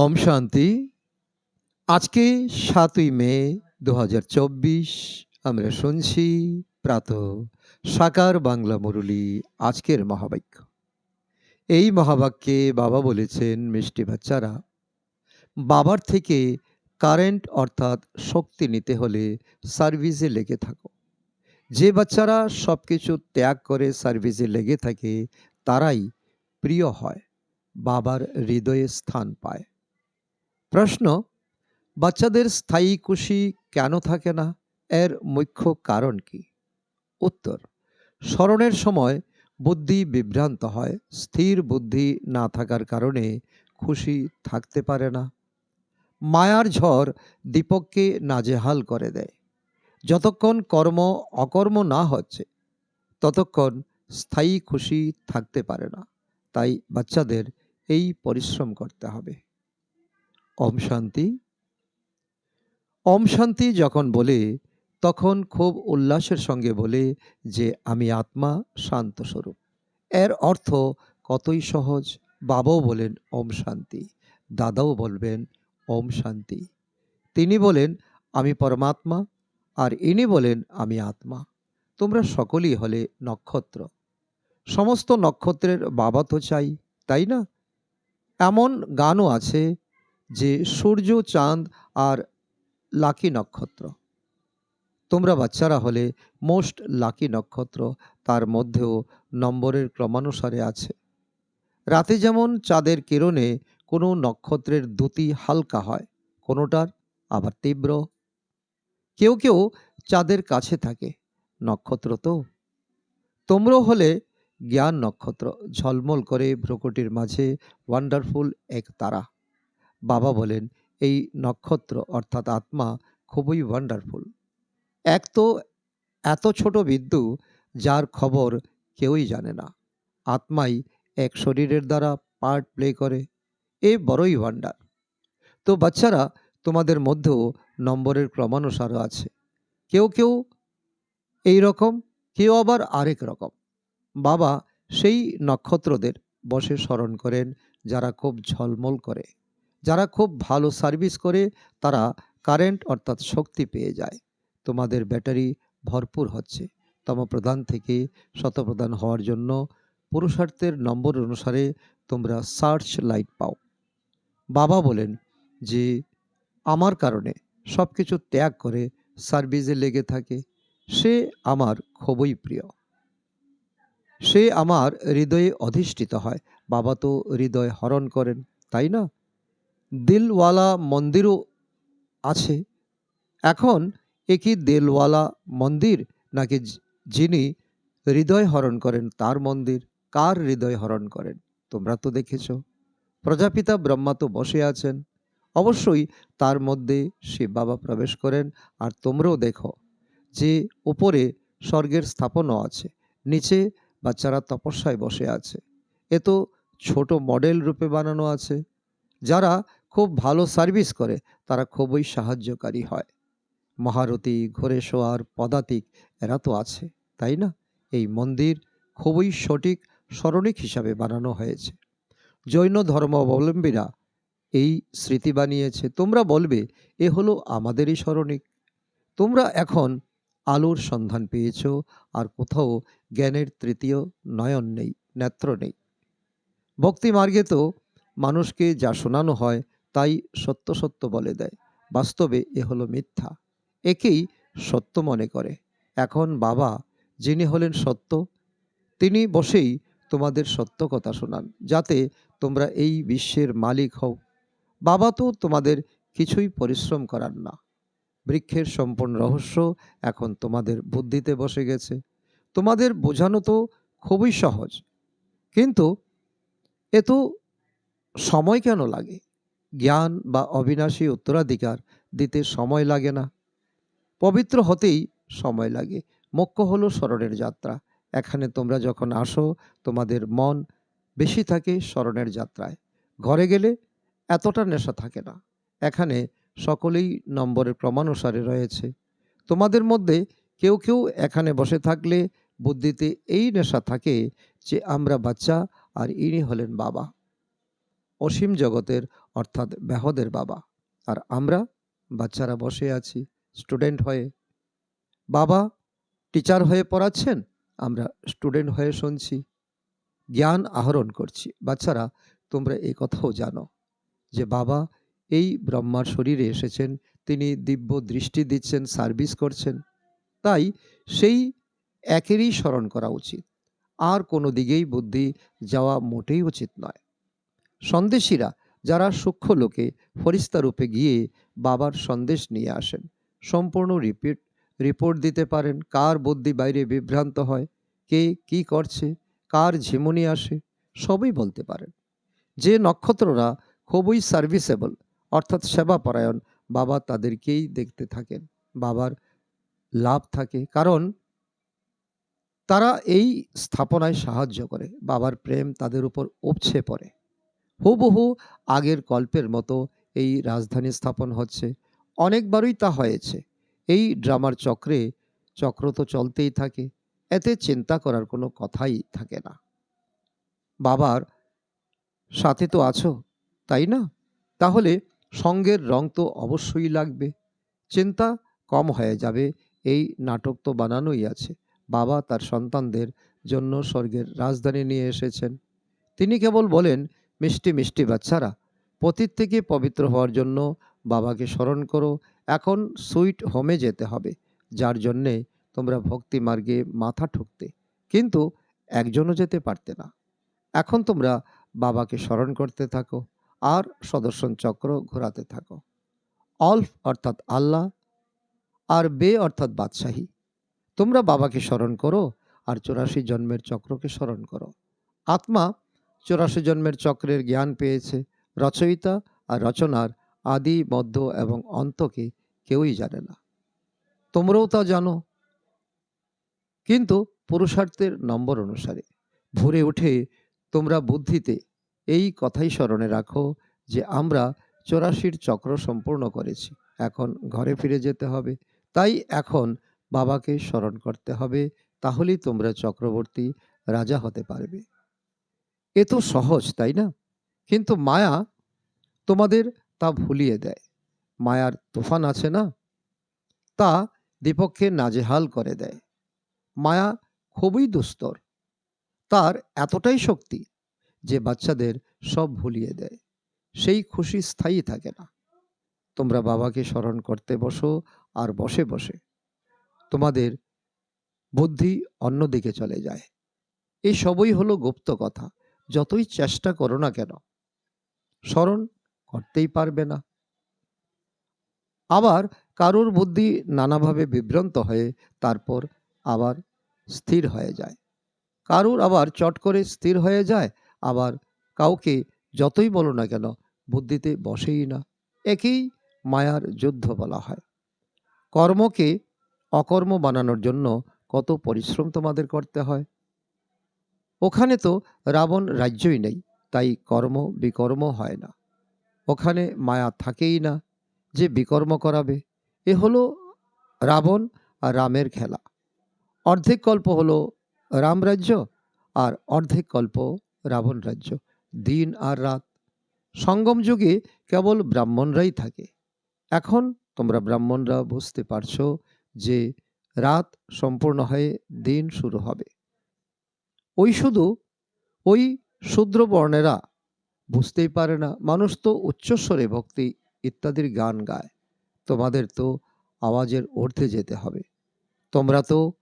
ওম শান্তি। আজকে সাতই মে দু হাজার চব্বিশ, আমরা শুনছি প্রাত সাকার বাংলা মুরলী আজকের মহাবাক্য। এই মহাবাক্যে বাবা বলেছেন, মিষ্টি বাচ্চারা, বাবার থেকে কারেন্ট অর্থাৎ শক্তি নিতে হলে সার্ভিসে লেগে থাকো। যে বাচ্চারা সব কিছু ত্যাগ করে সার্ভিসে লেগে থাকে, তারাই প্রিয় হয়, বাবার হৃদয়ে স্থান পায়। প্রশ্ন, বাচ্চাদের স্থায়ী খুশি কেন থাকে না? এর মুখ্য কারণ কি? উত্তর, স্মরণের সময় বুদ্ধি বিভ্রান্ত হয়, স্থির বুদ্ধি না থাকার কারণে খুশি থাকতে পারে না। মায়ার ঝড় দীপককে নাজেহাল করে দেয়। যতক্ষণ কর্ম অকর্ম না হচ্ছে, ততক্ষণ স্থায়ী খুশি থাকতে পারে না। তাই বাচ্চাদের এই পরিশ্রম করতে হবে। ওম শান্তি। ওম শান্তি যখন বলে, তখন খুব উল্লাসের সঙ্গে বলে যে, আমি আত্মা শান্ত স্বরূপ এর অর্থ কতই সহজ, বাবাও বলেন ওম শান্তি, দাদাও বলবেন ওম শান্তি। তিনি বলেন, আমি পরমাত্মা, আর ইনি বলেন, আমি আত্মা। তোমরা সকলেই হলে নক্ষত্র। সমস্ত নক্ষত্রের বাবা তো চাই, তাই না? এমন গানও আছে যে সূর্য, চাঁদ আর লাকি নক্ষত্র। তোমরা বাচ্চারা হলে মোস্ট লাকি নক্ষত্র তার মধ্যেও নম্বরের ক্রমানুসারে আছে। রাতে যেমন চাঁদের কিরণে কোনো নক্ষত্রের দ্যুতি হালকা হয়, কোনোটার আবার তীব্র। কেউ কেউ চাঁদের কাছে থাকে, নক্ষত্র তো। তোমরাও হলে জ্ঞান নক্ষত্র, ঝলমল করে ভ্রুকুটির মাঝে ওয়ান্ডারফুল এক তারা। বাবা বলেন, এই নক্ষত্র অর্থাৎ আত্মা খুবই ওয়ান্ডারফুল এক তো এত ছোট বিদ্যু যার খবর কেউই জানে না। আত্মাই এক শরীরের দ্বারা পার্ট প্লে করে। এ বড়ই ওয়ান্ডার তো বাচ্চারা, তোমাদের মধ্যেও নম্বরের ক্রমানুসার আছে। কেউ কেউ এই রকম, কেউ আবার আরেক রকম। বাবা সেই নক্ষত্রদের বসে স্মরণ করেন যারা খুব ঝলমল করে। যারা খুব ভালো সার্ভিস করে, তারা কারেন্ট অর্থাৎ শক্তি পেয়ে যায়। তোমাদের ব্যাটারি ভরপুর হচ্ছে। তমপ্রধান থেকে শতপ্রধান হওয়ার জন্য পুরুষার্থের নম্বর অনুসারে তোমরা সার্চ লাইট পাও। বাবা বলেন যে, আমার কারণে সব কিছু ত্যাগ করে সার্ভিসে লেগে থাকে। সে আমার খুবই প্রিয়। সে আমার হৃদয়ে অধিষ্ঠিত হয়। বাবা তো হৃদয় হরণ করেন, তাই না? দিলওয়ালা মন্দিরও আছে। এখন এ কি দিলওয়ালা মন্দির নাকি যিনি হৃদয় হরণ করেন, তার মন্দির কার হৃদয় হরণ করেন? তোমরা তো দেখেছ। প্রজাপিতা ব্রহ্মা তো বসে আছেন। অবশ্যই তার মধ্যে শিব বাবা প্রবেশ করেন। আর তোমরাও দেখো যে উপরে স্বর্গের স্থাপনও আছে, নিচে বাচ্চারা তপস্যায় বসে আছে। এ তো ছোট মডেল রূপে বানানো আছে। যারা খুব ভালো সার্ভিস করে, তারা খুবই সাহায্যকারী হয়। মহারথী ঘোরেশোয়ার পদাতিক, এরা তো আছে, তাই না? এই মন্দির খুবই সঠিক স্মরণিক হিসাবে বানানো হয়েছে। জৈন ধর্মাবলম্বীরা এই স্মৃতি বানিয়েছে। তোমরা বলবে, এ হলো আমাদেরই স্মরণিক। তোমরা এখন আলোর সন্ধান পেয়েছ, আর কোথাও জ্ঞানের তৃতীয় নয়ন নেই, নেত্র নেই। ভক্তি মার্গে তো মানুষকে যা শোনানো হয় তাই সত্য সত্য বলে দেয়। বাস্তবে এ হলো মিথ্যা। একেই সত্য মনে করে। এখন বাবা, যিনি হলেন সত্য, তিনি বসেই তোমাদের সত্য কথা শোনান, যাতে তোমরা এই বিশ্বের মালিক হও। বাবা তো তোমাদের কিছুই পরিশ্রম করার না। বৃক্ষের সম্পূর্ণ রহস্য এখন তোমাদের বুদ্ধিতে বসে গেছে। তোমাদের বোঝানো তো খুবই সহজ। কিন্তু এ তো সময় কেন লাগে? জ্ঞান বা অবিনাশী উত্তরাধিকার দিতে সময় লাগে না। পবিত্র হতেই সময় লাগে। মুখ্য হলো স্মরণের যাত্রা। এখানে তোমরা যখন আসো, তোমাদের মন বেশি থাকে স্মরণের যাত্রায়। ঘরে গেলে এতটা নেশা থাকে না। এখানে সকলেই নম্বরের ক্রমানুসারে রয়েছে। তোমাদের মধ্যে কেউ কেউ এখানে বসে থাকলে বুদ্ধিতে এই নেশা থাকে যে আমরা বাচ্চা আর ইনি হলেন বাবা। অসীম জগতের অর্থাৎ ব্যাহদের বাবা। আর আমরা বাচ্চারা বসে আছি, স্টুডেন্ট হয়ে। বাবা টিচার হয়ে পড়াচ্ছেন, আমরা স্টুডেন্ট হয়ে শুনছি। জ্ঞান আহরণ করছি। বাচ্চারা, তোমরা এই কথাও জানো যে বাবা এই ব্রহ্মার শরীরে এসেছেন, তিনি দিব্য দৃষ্টি দিচ্ছেন, সার্ভিস করছেন। তাই সেই একেরই স্মরণ করা উচিত। আর কোনো দিকেই বুদ্ধি যাওয়া মোটেই উচিত নয়। সন্দেশীরা যারা সূক্ষ্ম লোকে ফরিস্তা রূপে গিয়ে বাবার সন্দেশ নিয়ে আসেন। সম্পূর্ণ রিপিট রিপোর্ট দিতে পারেন কার বুদ্ধি বাইরে বিভ্রান্ত হয়, কে কি করছে, কার ঝিমুনি আসে, সবই বলতে পারেন। যে নক্ষত্ররা খুবই সার্ভিসেবল অর্থাৎ সেবাপরায়ণ, বাবা তাদেরকেই দেখতে থাকেন, বাবার লাভ থাকে। কারণ তারা এই স্থাপনায় সাহায্য করে, বাবার প্রেম তাদের উপর উপছে পড়ে। হুবহু আগের কল্পের মতো এই রাজধানী স্থাপন হচ্ছে। অনেকবারই তা হয়েছে। এই ড্রামার চক্রে চক্র তো চলতেই থাকে, এতে চিন্তা করার কোনো কথাই থাকে না। বাবার সাথে তো আছো, তাই না? তাহলে সঙ্গের রং তো অবশ্যই লাগবে। চিন্তা কম হয়ে যাবে, এই নাটক তো বানানোই আছে। বাবা তার সন্তানদের জন্য স্বর্গের রাজধানী নিয়ে এসেছেন। তিনি কেবল বলেন মিষ্টি মিষ্টি বাচ্চারা পতীত থেকে পবিত্র হওয়ার জন্য বাবাকে স্মরণ করো, এখন সুইট হোমে যেতে হবে, যার জন্যে তোমরা ভক্তি মার্গে মাথা ঠুকতে, কিন্তু একজনও যেতে পারতে না। এখন তোমরা বাবাকে স্মরণ করতে থাকো আর সদর্শন চক্র ঘোরাতে থাকো। অল্ফ অর্থাৎ আল্লাহ আর বে অর্থাৎ বাদশাহী। তোমরা বাবাকে স্মরণ করো আর চৌরাশি জন্মের চক্রকে স্মরণ করো। আত্মা চৌরাশি জন্মের চক্রের জ্ঞান পেয়েছে। রচয়িতা আর রচনার আদি, মধ্য এবং অন্তকে কেউই জানে না। তোমরাও তা জানো। কিন্তু পুরুষার্থের নম্বর অনুসারে ভোরে উঠে তোমরা বুদ্ধিতে এই কথাই স্মরণে রাখো যে আমরা চৌরাশির চক্র সম্পূর্ণ করেছি। এখন ঘরে ফিরে যেতে হবে। তাই এখন বাবাকে স্মরণ করতে হবে। তাহলেই তোমরা চক্রবর্তী রাজা হতে পারবে। এ তো সহজ, তাই না? কিন্তু মায়া তোমাদের তা ভুলিয়ে দেয়। মায়ার তুফান আছে না? তা দীপককে নাজেহাল করে দেয়। মায়া খুবই দুস্তর। তার এতটাই শক্তি যে বাচ্চাদের সব ভুলিয়ে দেয়। সেই খুশি স্থায়ী থাকে না। তোমরা বাবাকে স্মরণ করতে বসো আর বসে বসে। তোমাদের বুদ্ধি অন্যদিকে চলে যায়। এই সবই হলো গুপ্ত কথা। যতই চেষ্টা করো না কেন, স্মরণ করতেই পারবে না। আবার কারোর বুদ্ধি নানাভাবে বিভ্রান্ত হয়ে তারপর আবার স্থির হয়ে যায়। কারুর আবার চট করে স্থির হয়ে যায়, আবার কাউকে যতই বলো না কেন, বুদ্ধিতে বসেই না। একেই মায়ার যুদ্ধ বলা হয়। কর্মকে অকর্ম বানানোর জন্য কত পরিশ্রম তোমাদের করতে হয়। ওখানে তো রাবণ রাজ্যই নেই, তাই কর্ম বিকর্ম হয় না। ওখানে মায়া থাকেই না যে বিকর্ম করাবে। এ হলো রাবণ আর রামের খেলা। অর্ধেক কল্প হলো রাম রাজ্য আর অর্ধেক কল্প রাবণ রাজ্য, দিন আর রাত। সঙ্গম যুগে কেবল ব্রাহ্মণরাই থাকে। এখন তোমরা ব্রাহ্মণরা বুঝতে পারছ যে রাত সম্পূর্ণ হয়ে দিন শুরু হবে। ওই শুধু, ওই শূদ্র বর্ণেরা বুঝতেই পারে না। মানুষ তো উচ্চস্বরে ভক্তি ইত্যাদির গান গায়। তোমাদের তো আওয়াজের ঊর্ধ্বে যেতে হবে। তোমরা তো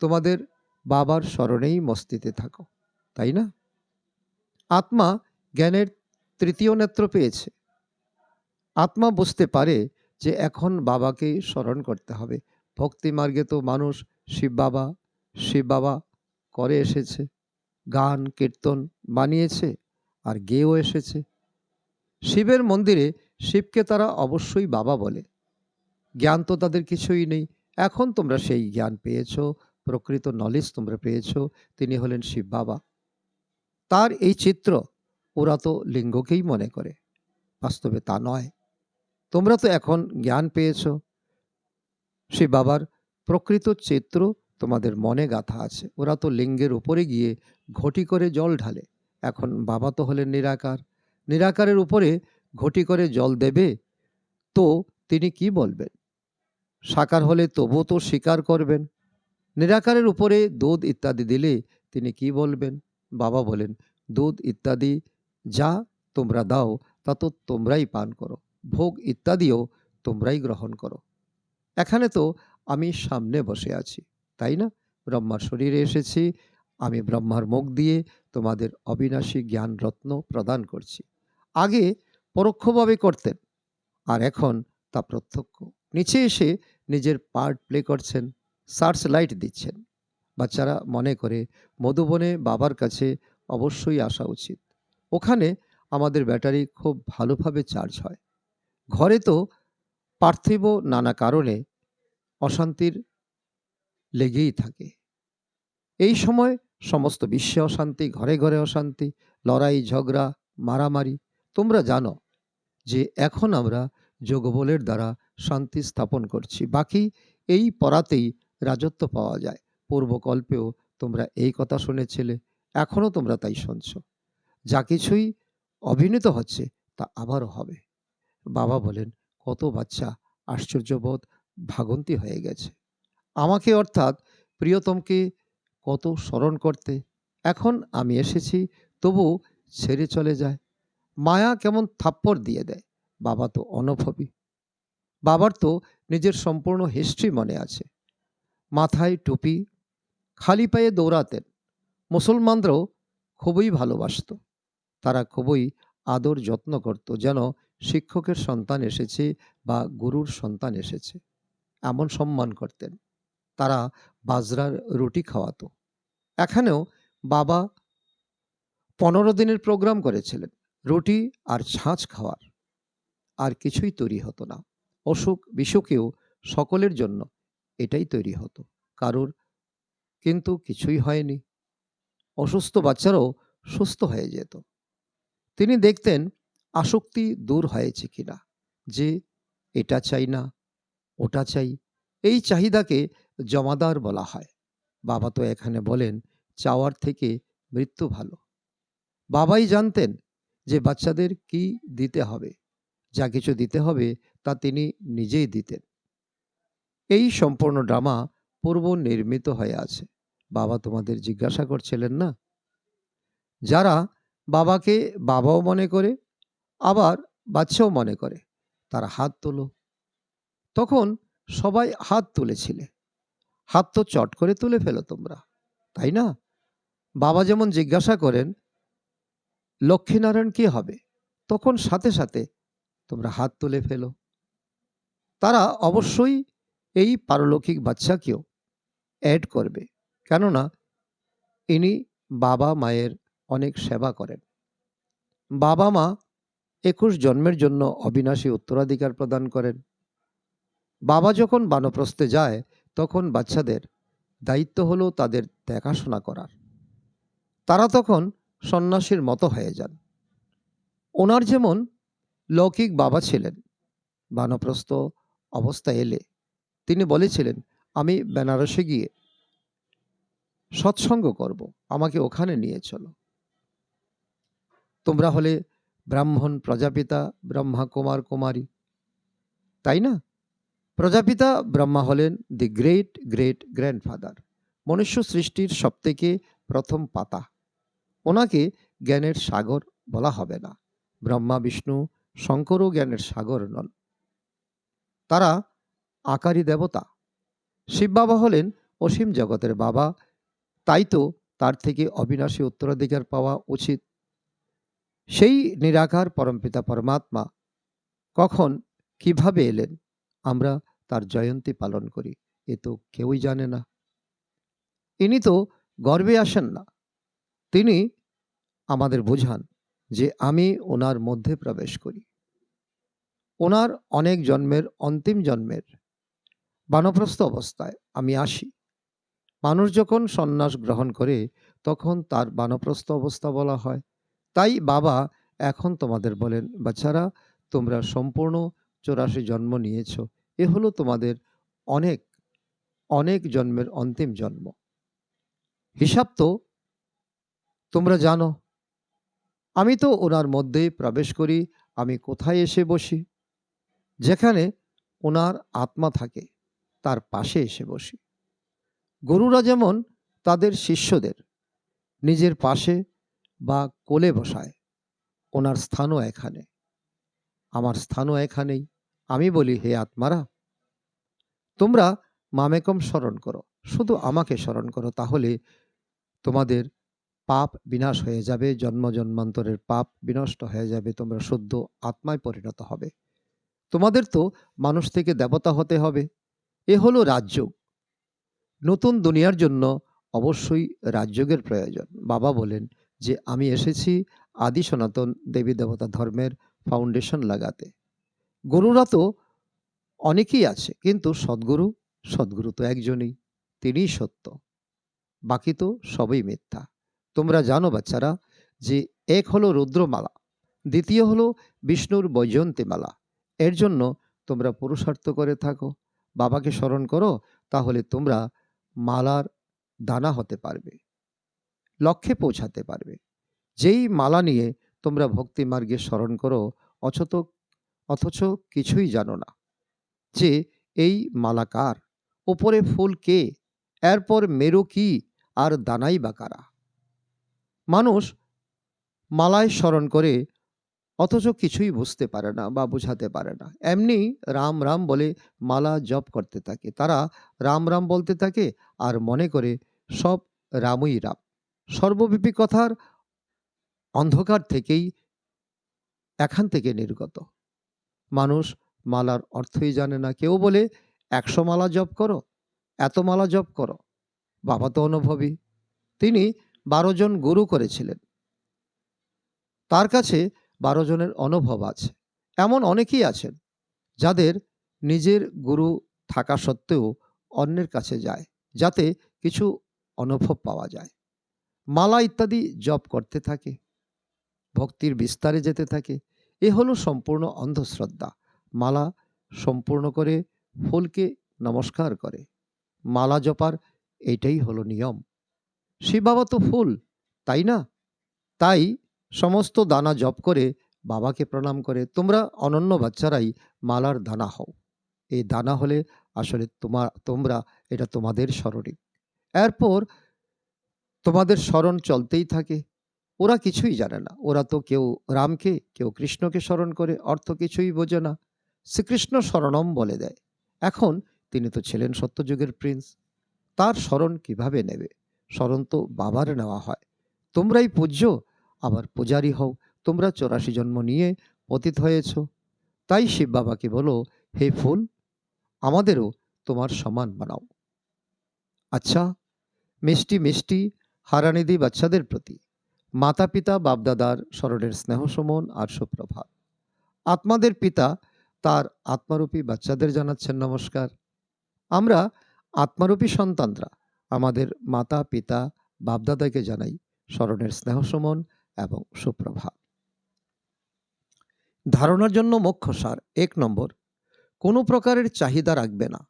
তোমাদের বাবার স্মরণেই মস্তিতে থাকো, তাই না? আত্মা জ্ঞানের তৃতীয় নেত্র পেয়েছে। আত্মা বুঝতে পারে যে এখন বাবাকে স্মরণ করতে হবে। ভক্তি মার্গে তো মানুষ শিব বাবা শিব বাবা করে এসেছে, গান, কীর্তন বানিয়েছে আর গেয়েও এসেছে। শিবের মন্দিরে শিবকে তারা অবশ্যই বাবা বলে। জ্ঞান তো তাদের কিছুই নেই। এখন তোমরা সেই জ্ঞান পেয়েছ, প্রকৃত নলেজ তোমরা পেয়েছ, তিনি হলেন শিব বাবা। তার এই চিত্র ওরা তো লিঙ্গকেই মনে করে। বাস্তবে তা নয়। তোমরা তো এখন জ্ঞান পেয়েছ। শিব বাবার প্রকৃত চিত্র তোমাদের মনে গাথা আছে। ওরা তো লিঙ্গের উপরে গিয়ে ঘটি করে জল ঢালে। এখন বাবা তো হলেন নিরাকার। নিরাকারের উপরে ঘটি করে জল দেবে? তো তিনি কি বলবেন? সাকার হলে তবুও তো স্বীকার করবেন। নিরাকারের উপরে দুধ ইত্যাদি দিলে তিনি কি বলবেন? বাবা বলেন, দুধ ইত্যাদি যা তোমরা দাও, তা তো তোমরাই পান করো। ভোগ ইত্যাদিও তোমরাই গ্রহণ করো। এখানে তো আমি সামনে বসে আছি। তাই না? ব্রহ্মার শরীরে এসেছি, আমি ব্রহ্মার মুখ দিয়ে তোমাদের অবিনাশী জ্ঞান রত্ন প্রদান করছি। আগে পরোক্ষভাবে করতেন, আর এখন তা প্রত্যক্ষ। নিচে এসে নিজের পার্ট প্লে করছেন সার্চ লাইট দিচ্ছেন। বাচ্চারা মনে করে, মধুবনে বাবার কাছে অবশ্যই আসা উচিত। ওখানে আমাদের ব্যাটারি খুব ভালোভাবে চার্জ হয়। ঘরে তো পার্থিব নানা কারণে অশান্তির লেগেই থাকে। এই সময় সমস্ত বিশ্বে অশান্তি, ঘরে ঘরে অশান্তি, লড়াই, ঝগড়া, মারামারি, তোমরা জানো যে এখন আমরা যোগবলের দ্বারা শান্তি স্থাপন করছি। বাকি এই পরাতেই রাজত্ব পাওয়া যায়। পূর্বকল্পেও তোমরা এই কথা শুনেছিলে এখনও তোমরা তাই শুনছ। যা কিছুই অভিনীত হচ্ছে তা আবারও হবে। বাবা বলেন, কত বাচ্চা আশ্চর্যবোধ ভাগন্তি হয়ে গেছে। আমাকে অর্থাৎ প্রিয়তমকে কত স্মরণ করতে। এখন আমি এসেছি, তবু ছেড়ে চলে যায়। মায়া কেমন থাপ্পড় দিয়ে দেয়, বাবা তো অনভবী। বাবার তো নিজের সম্পূর্ণ হিস্ট্রি মনে আছে। মাথায় টুপি, খালি পায়ে দৌড়াতেন। মুসলমানরাও খুবই ভালোবাসত। তারা খুবই আদর যত্ন করত, যেন শিক্ষকের সন্তান এসেছে বা গুরুর সন্তান এসেছে। এমন সম্মান করতেন। তারা বাজরার রুটি খাওয়াতো। এখানেও বাবা পনেরো দিনের প্রোগ্রাম করেছিলেন, রুটি আর ছাঁচ খাওয়ার। আর কিছুই তৈরি হতো না। অসুখ বিসুখেও সকলের জন্য এটাই তৈরি হতো। কারোর কিন্তু কিছুই হয়নি। অসুস্থ বাচ্চারাও সুস্থ হয়ে যেত। তিনি দেখতেন আসক্তি দূর হয়েছে কিনা, যে এটা চাই না, ওটা চাই। এই চাহিদাকে জমাদার বলা হয়। বাবা তো এখানে বলেন, চাওয়ার থেকে মৃত্যু ভালো। বাবাই জানতেন যে বাচ্চাদের কি দিতে হবে। যা কিছু দিতে হবে তা তিনি নিজেই দিতেন। এই সম্পূর্ণ ড্রামা পূর্ব নির্মিত হয়ে আছে। বাবা তোমাদের জিজ্ঞাসা করছিলেন না? যারা বাবাকে বাবাও মনে করে, আবার বাচ্চাও মনে করে, তারা হাত তোলো। তখন সবাই হাত তুলেছিলে। হাত তো চট করে তুলে ফেলো তোমরা, তাই না? বাবা যেমন জিজ্ঞাসা করেন, লক্ষ্মীনারায়ণ কি হবে? তখন সাথে সাথে তোমরা হাত তুলে ফেলো। তারা অবশ্যই এই পারলৌকিক বাচ্চাকেও অ্যাড করবে। কেননা, ইনি বাবা মায়ের অনেক সেবা করেন। বাবা মা একুশ জন্মের জন্য অবিনাশী উত্তরাধিকার প্রদান করেন। বাবা যখন বানপ্রস্থে যায় তখন বাচ্চাদের দায়িত্ব হলো তাদের দেখাশোনা করার। তারা তখন সন্ন্যাসীর মতো হয়ে যান। ওনার যেমন লৌকিক বাবা ছিলেন, বানপ্রস্থ অবস্থা এলে তিনি বলেছিলেন, আমি বেনারসে গিয়ে সৎসঙ্গ করব, আমাকে ওখানে নিয়ে চলো। তোমরা হলে ব্রাহ্মণ প্রজাপিতা, ব্রহ্মা কুমার কুমারী। তাই না? প্রজাপিতা ব্রহ্মা হলেন দি গ্রেট গ্রেট গ্র্যান্ডফাদার মনুষ্য সৃষ্টির সবথেকে প্রথম পাতা। ওনাকে জ্ঞানের সাগর বলা হবে না। ব্রহ্মা, বিষ্ণু, শঙ্করও জ্ঞানের সাগর নন। তারা আকারী দেবতা। শিব বাবা হলেন অসীম জগতের বাবা। তাই তো তার থেকে অবিনাশী উত্তরাধিকার পাওয়া উচিত। সেই নিরাকার পরমপিতা পরমাত্মা কখন কীভাবে এলেন? আমরা তার জয়ন্তী পালন করি। এ তো কেউই জানে না। ইনি তো গর্বে আসেন না। তিনি আমাদের বোঝান যে আমি ওনার মধ্যে প্রবেশ করি। ওনার অনেক জন্মের অন্তিম জন্মের বানপ্রস্থ অবস্থায় আমি আসি। মানুষ যখন সন্ন্যাস গ্রহণ করে তখন তার বানপ্রস্থ অবস্থা বলা হয়। তাই বাবা এখন তোমাদের বলেন, বাচ্চারা, তোমরা সম্পূর্ণ চৌরাশি জন্ম নিয়েছ। এ হলো তোমাদের অনেক অনেক জন্মের অন্তিম জন্ম। হিসাব তো তোমরা জানো। আমি তো ওনার মধ্যে প্রবেশ করি, আমি কোথায় এসে বসি? যেখানে ওনার আত্মা থাকে, তার পাশে এসে বসি। গুরুরা যেমন তাদের শিষ্যদের, নিজের পাশে বা কোলে বসায়, ওনার স্থানও এখানে। আমার স্থানও এখানেই। আমি বলি, হে আত্মারা, তোমরা মামেকম স্মরণ করো। শুধু আমাকে স্মরণ করো, তাহলে তোমাদের পাপ বিনাশ হয়ে যাবে, জন্ম জন্মান্তরের পাপ বিনষ্ট হয়ে যাবে, তোমরা শুদ্ধ আত্মায় পরিণত হবে। তোমাদের তো মানুষ থেকে দেবতা হতে হবে। এ হলো রাজযোগ। নতুন দুনিয়ার জন্য অবশ্যই রাজযোগের প্রয়োজন। বাবা বলেন যে, আমি এসেছি আদি সনাতন দেবী দেবতা ধর্মের ফাউন্ডেশন লাগাতে। গুরুরা তো অনেকেই আছে, কিন্তু সদ্গুরু সদ্গুরু তো একজনই, তিনিই সত্য। বাকি তো সবই মিথ্যা। তোমরা জানো বাচ্চারা যে এক হলো রুদ্রমালা, দ্বিতীয় হলো বিষ্ণুর বৈজয়ন্তীমালা। এর জন্য তোমরা পুরুষার্থ করে থাকো, বাবাকে স্মরণ করো, তাহলে তোমরা মালার দানা হতে পারবে, লক্ষ্যে পৌঁছাতে পারবে। যেই মালা নিয়ে তোমরা ভক্তি মার্গে স্মরণ করো, অথচ অথচ কিছুই জানো না যে, এই মালাকার ওপরে ফুল কে, এরপর মেরু কি, আর দানাই বা কারা? মানুষ মালায় স্মরণ করে অথচ কিছুই বুঝতে পারে না বা বোঝাতে পারে না। এমনি রাম রাম বলে মালা জপ করতে থাকে। তারা রাম রাম বলতে থাকে আর মনে করে সব রামই রাম। সর্বব্যাপী কথার অন্ধকার থেকেই এখান থেকে নির্গত। মানুষ মালার অর্থই জানে না। কেউ বলে, একশো মালা জপ করো, এত মালা জপ করো। বাবা তো অনুভবী তিনি বারো জন গুরু করেছিলেন। তার কাছে বারো জনের অনুভব আছে। এমন অনেকেই আছেন যাদের নিজের গুরু থাকা সত্ত্বেও অন্যের কাছে যায়, যাতে কিছু অনুভব পাওয়া যায়। মালা ইত্যাদি জপ করতে থাকে, ভক্তির বিস্তারে যেতে থাকে এ হলো সম্পূর্ণ অন্ধশ্রদ্ধা। মালা সম্পূর্ণ করে, ফুলকে নমস্কার করে। মালা জপার এটাই হলো নিয়ম। শিব বাবা তো ফুল, তাই না? তাই সমস্ত দানা জপ করে বাবাকে প্রণাম করে, তোমরা অনন্য বাচ্চারাই মালার দানা হও। এই দানা হলে আসলে তোমার তোমরা এটা তোমাদের স্মরণিক এরপর তোমাদের স্মরণ চলতেই থাকে। ওরা কিছুই জানে না। ওরা তো কেউ রামকে, কেউ কৃষ্ণকে স্মরণ করে, অর্থ কিছুই বোঝে না। শ্রীকৃষ্ণ স্মরণম বলে দেয়। এখন তিনি তো ছিলেন সত্যযুগের প্রিন্স তার স্মরণ কীভাবে নেবে? স্মরণ তো বাবার নেওয়া হয়। তোমরাই পূজ্য, আবার পূজারী হও। তোমরা চৌরাশি জন্ম নিয়ে পতিত হয়েছ। তাই শিব বাবাকে বলো, হে ফুল, আমাদেরও তোমার সমান বানাও। আচ্ছা মিষ্টি মিষ্টি হারানিধি বাচ্চাদের প্রতি মাতা পিতা বাপদাদার স্মরণের স্নেহ সমন আর সুপ্রভাত। আত্মাদের পিতা তার আত্মারূপী বাচ্চাদের জানাচ্ছেন নমস্কার। আমরা আত্মারূপী সন্তানরা আমাদের মাতা, পিতা, বাপদাদাকে জানাই স্মরণের স্নেহ সমন এবং সুপ্রভাত। ধারণার জন্য মুখ্য সার এক নম্বর, কোনো প্রকারের চাহিদা রাখবে না।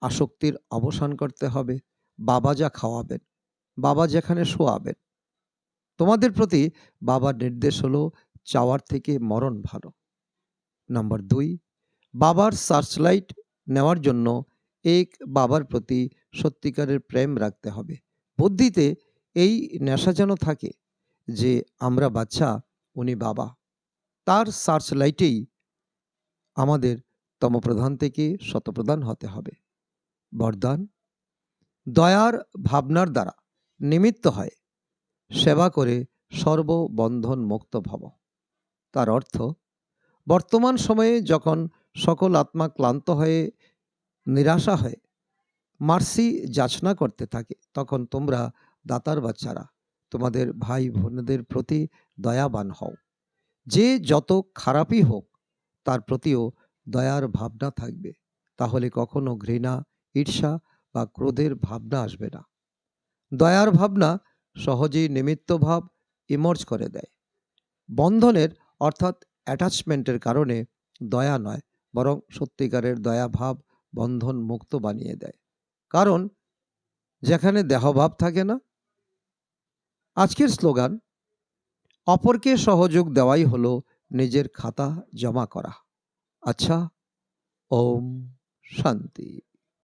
আসক্তির অবসান করতে হবে। বাবা যা খাওয়াবেন, বাবা যেখানে শোয়াবেন তোমাদের প্রতি বাবার নির্দেশ হলো চাওয়ার থেকে মরণ ভালো। নম্বর দুই, বাবার সার্চলাইট নেওয়ার জন্য এক বাবার প্রতি সত্যিকারের প্রেম রাখতে হবে। বুদ্ধিতে এই নেশা যেন থাকে যে আমরা বাচ্চা, উনি বাবা। তার সার্চ লাইটেই আমাদের তমপ্রধান থেকে শতপ্রধান হতে হবে। বরদান, দয়ার ভাবনার দ্বারা নিমিত্ত হয়। সেবা করে সর্ববন্ধন মুক্ত ভব। তার অর্থ, বর্তমান সময়ে যখন সকল আত্মা ক্লান্ত হয়ে, নিরাশা হয়ে মার্সি যাচনা করতে থাকে, তখন তোমরা দাতার বাচ্চারা, তোমাদের ভাই বোনদের প্রতি দয়াবান হও। যে যত খারাপই হোক, তার প্রতিও দয়ার ভাবনা থাকবে। তাহলে কখনো ঘৃণা, ঈর্ষা বা ক্রোধের ভাবনা আসবে না। দয়ার ভাবনা সহজেই নিমিত্তভাব ইমর্জ করে দেয়। বন্ধনের অর্থাৎ অ্যাটাচমেন্টের কারণে দয়া নয়, বরং সত্যিকারের দয়া ভাব বন্ধন মুক্ত বানিয়ে দেয়। কারণ যেখানে দেহভাব থাকে না। আজকের স্লোগান, অপরকে সহযোগ দেওয়াই হলো নিজের খাতা জমা করা। আচ্ছা ওম শান্তি।